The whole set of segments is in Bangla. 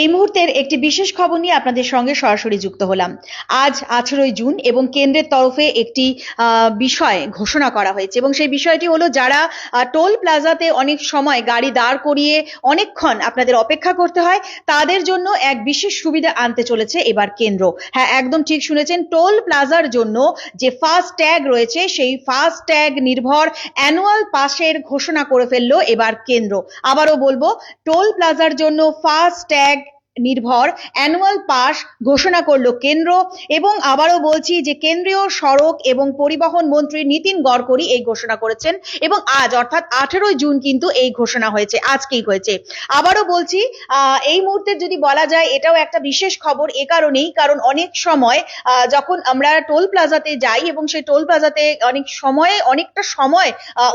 এই মুহূর্তের একটি বিশেষ খবর নিয়ে আপনাদের সঙ্গে সরাসরি যুক্ত হলাম। আজ আঠেরোই জুন এবং কেন্দ্রের তরফে একটি বিষয় ঘোষণা করা হয়েছে এবং সেই বিষয়টি হলো যারা টোল প্লাজাতে অনেক সময় গাড়ি দাঁড় করিয়ে অনেকক্ষণ আপনাদের অপেক্ষা করতে হয়, তাদের জন্য এক বিশেষ সুবিধা আনতে চলেছে এবার কেন্দ্র। হ্যাঁ একদম ঠিক শুনেছেন, টোল প্লাজার জন্য যে ফাস্ট ট্যাগ রয়েছে, সেই ফাস্ট ট্যাগ নির্ভর অ্যানুয়াল পাসের ঘোষণা করে ফেলল এবার কেন্দ্র। আবারও বলব, টোল প্লাজার জন্য ফাস্ট ট্যাগ নির্ভর অ্যানুয়াল পাস ঘোষণা করল কেন্দ্র। এবং আবারও বলছি যে কেন্দ্রীয় সড়ক এবং পরিবহন মন্ত্রী নীতিন গডকরি এই ঘোষণা করেছেন এবং আজ অর্থাৎ আঠেরোই জুন কিন্তু এই ঘোষণা হয়েছে, আজকেই হয়েছে। আবারও বলছি এই মুহূর্তে যদি বলা যায় এটাও একটা বিশেষ খবর এ কারণেই, কারণ অনেক সময় যখন আমরা টোল প্লাজাতে যাই এবং সেই টোল প্লাজাতে অনেক সময়ে, অনেকটা সময়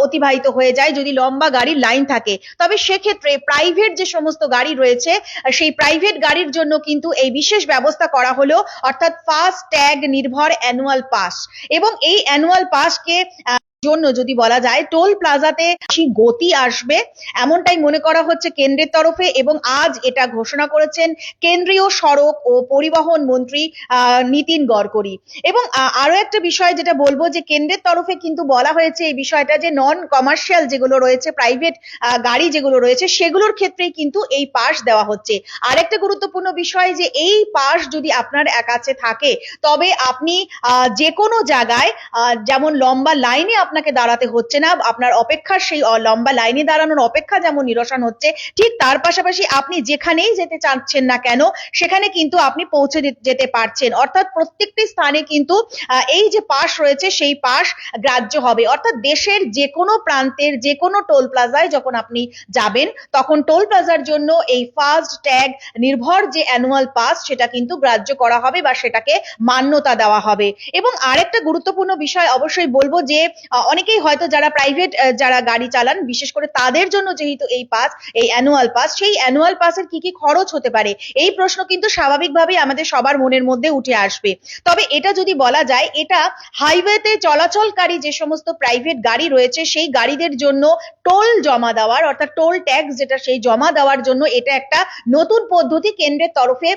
অতিবাহিত হয়ে যায় যদি লম্বা গাড়ির লাইন থাকে। তবে সেক্ষেত্রে প্রাইভেট যে সমস্ত গাড়ি রয়েছে, সেই প্রাইভেট গাড়ির জন্য কিন্তু এই বিশেষ ব্যবস্থা করা হলো, অর্থাৎ ফাস্ট ট্যাগ নির্ভর অ্যানুয়াল পাস এবং এই অ্যানুয়াল পাসকে জন্য যদি বলা যায়, টোল প্লাজাতে গতি আসবে। এমনটাই মনে করা হচ্ছে কেন্দ্রের তরফে এবং আজ এটা ঘোষণা করেছেন কেন্দ্রীয় সড়ক ও পরিবহন মন্ত্রী নীতিন গডকরি। এবং আরও একটা বিষয় যেটা বলব যে কেন্দ্রের তরফে কিন্তু বলা হয়েছে এই বিষয়টা যে নন কমার্শিয়াল যেগুলো রয়েছে প্রাইভেট গাড়ি যেগুলো রয়েছে, সেগুলোর ক্ষেত্রেই কিন্তু এই পাস দেওয়া হচ্ছে। আরেকটা গুরুত্বপূর্ণ বিষয় যে এই পাস যদি আপনার কাছে থাকে, তবে আপনি যে কোনো জায়গায় যেমন লম্বা লাইনে আপনাকে দাঁড়াতে হচ্ছে না। আপনার অপেক্ষার সেই লম্বা লাইনে দাঁড়ানোর অপেক্ষা যেমন নিরসন হচ্ছে, ঠিক তার পাশাপাশি আপনি যেখানেই যেতে চাচ্ছেন না কেন, সেখানে কিন্তু আপনি পৌঁছে যেতে পারছেন। অর্থাৎ প্রত্যেকটি স্থানে কিন্তু এই যে পাস রয়েছে, সেই পাস গ্রাহ্য হবে। অর্থাৎ দেশের যে কোনো প্রান্তের যে কোনো টোল প্লাজায় যখন আপনি যাবেন, তখন টোল প্লাজার জন্য এই ফাস্ট ট্যাগ নির্ভর যে অ্যানুয়াল পাস, সেটা কিন্তু গ্রাহ্য করা হবে বা সেটাকে মান্যতা দেওয়া হবে। এবং আরেকটা গুরুত্বপূর্ণ বিষয় অবশ্যই বলব যে অনেকেই হয়তো যারা প্রাইভেট যারা গাড়ি চালান, বিশেষ করে তাদের জন্য যেহেতু এই পাস এই অ্যানুয়াল পাস সেই অ্যানুয়াল পাসের কি কি খরচ হতে পারে? এই প্রশ্ন কিন্তু স্বাভাবিকভাবেই আমাদের সবার মনের মধ্যে উঠে আসবে। তবে এটা যদি বলা যায়, এটা হাইওয়েতে চলাচলকারী যে সমস্ত প্রাইভেট গাড়ি রয়েছে, সেই গাড়িদের জন্য টোল জমা দেওয়ার, অর্থাৎ টোল ট্যাক্স যেটা সেই জমা দেওয়ার জন্য এটা একটা নতুন পদ্ধতি কেন্দ্রের তরফে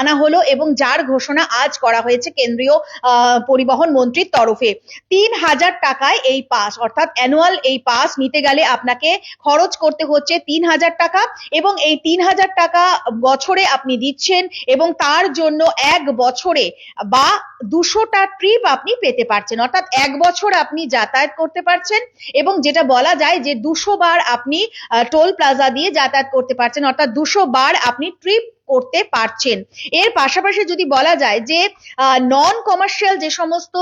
আনা হলো এবং যার ঘোষণা আজ করা হয়েছে কেন্দ্রীয় পরিবহন মন্ত্রীর তরফে। তিন হাজার টাকায় এই পাস, অর্থাৎ অ্যানুয়াল এই পাস নিতে গেলে আপনাকে খরচ করতে হচ্ছে তিন হাজার টাকা এবং এই তিন হাজার টাকা বছরে আপনি দিচ্ছেন এবং তার জন্য এক বছরে বা দুশোটা ট্রিপ আপনি পেতে পারছেন। অর্থাৎ এক বছর আপনি যাতায়াত করতে পারছেন এবং যেটা বলা যায় যে দুশো বার আপনি টোল প্লাজা দিয়ে যাতায়াত করতে পারছেন। অর্থাৎ দুশো বার আপনি ট্রিপ করতে পারছেন। এর পাশাপাশি যদি বলা যায় যে নন কমার্শিয়াল যে সমস্ত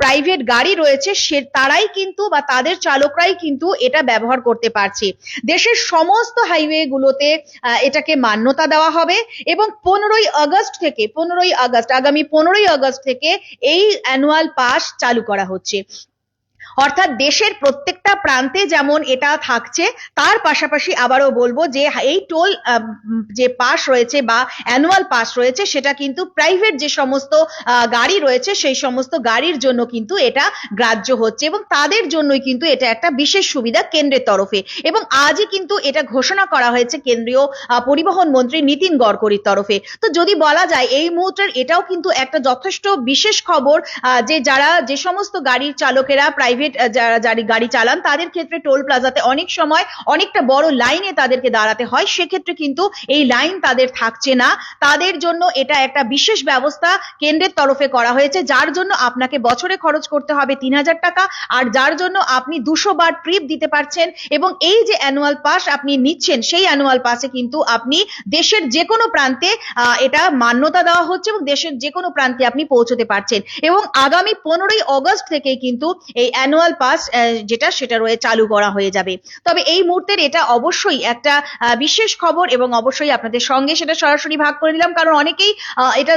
প্রাইভেট গাড়ি রয়েছে সে তারাই কিন্তু বা তাদের চালকরাই কিন্তু এটা ব্যবহার করতে পারছে। দেশের সমস্ত হাইওয়ে গুলোতে আহ, এটাকে মান্যতা দেওয়া হবে এবং পনেরোই আগস্ট থেকে পনেরোই আগস্ট আগামী পনেরোই আগস্ট থেকে এই অ্যানুয়াল পাস চালু করা হচ্ছে। অর্থাৎ দেশের প্রত্যেকটা প্রান্তে যেমন এটা থাকছে, তার পাশাপাশি আবারও বলব যে এই টোল যে পাস রয়েছে বা অ্যানুয়াল পাস রয়েছে, সেটা কিন্তু প্রাইভেট যে সমস্ত গাড়ি রয়েছে, সেই সমস্ত গাড়ির জন্য কিন্তু এটা গ্রাহ্য হচ্ছে এবং তাদের জন্যই কিন্তু এটা একটা বিশেষ সুবিধা কেন্দ্রের তরফে। এবং আজই কিন্তু এটা ঘোষণা করা হয়েছে কেন্দ্রীয় পরিবহন মন্ত্রী নীতিন গডকরির তরফে। তো যদি বলা যায়, এই মুহূর্তের এটাও কিন্তু একটা যথেষ্ট বিশেষ খবর যে যারা যে সমস্ত গাড়ির চালকেরা প্রাইভেট যারা যারা গাড়ি চালান, তাদের ক্ষেত্রে টোল প্লাজাতে অনেক সময় অনেকটা বড় লাইনে তাদেরকে দাঁড়াতে হয়। সেক্ষেত্রে কিন্তু এই লাইন তাদের থাকছে না। তাদের জন্য এটা একটা বিশেষ ব্যবস্থা কেন্দ্রের তরফে করা হয়েছে, যার জন্য আপনাকে বছরে খরচ করতে হবে তিন হাজার টাকা, আর যার জন্য আপনি দুশো বার ট্রিপ দিতে পারছেন, এবং এই যে অ্যানুয়াল পাস আপনি নিচ্ছেন, সেই অ্যানুয়াল পাসে কিন্তু আপনি দেশের যে কোনো প্রান্তে এটা মান্যতা দেওয়া হচ্ছে এবং দেশের যে কোনো প্রান্তে আপনি পৌঁছতে পারছেন। এবং আগামী পনেরোই অগস্ট থেকেই কিন্তু এই অ্যানুয়াল পাস যেটা সেটা রয়ে চালু করা হয়ে যাবে। তবে এই মুহূর্তের এটা অবশ্যই একটা বিশেষ খবর এবং অবশ্যই আপনাদের সঙ্গে সেটা সরাসরি ভাগ করে নিলাম। কারণ অনেকেই এটা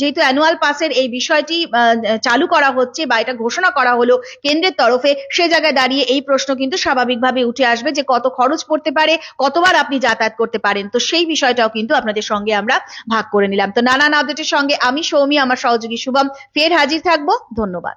যেহেতু অ্যানুয়াল পাসের এই বিষয়টি চালু করা হচ্ছে বা এটা ঘোষণা করা হলো কেন্দ্রের তরফে, সে জায়গায় দাঁড়িয়ে এই প্রশ্ন কিন্তু স্বাভাবিকভাবে উঠে আসবে যে কত খরচ পড়তে পারে, কতবার আপনি যাতায়াত করতে পারেন। তো সেই বিষয়টাও কিন্তু আপনাদের সঙ্গে আমরা ভাগ করে নিলাম। তো নানান আপডেটের সঙ্গে আমি সৌমি, আমার সহযোগী শুভম, ফের হাজির থাকব। ধন্যবাদ।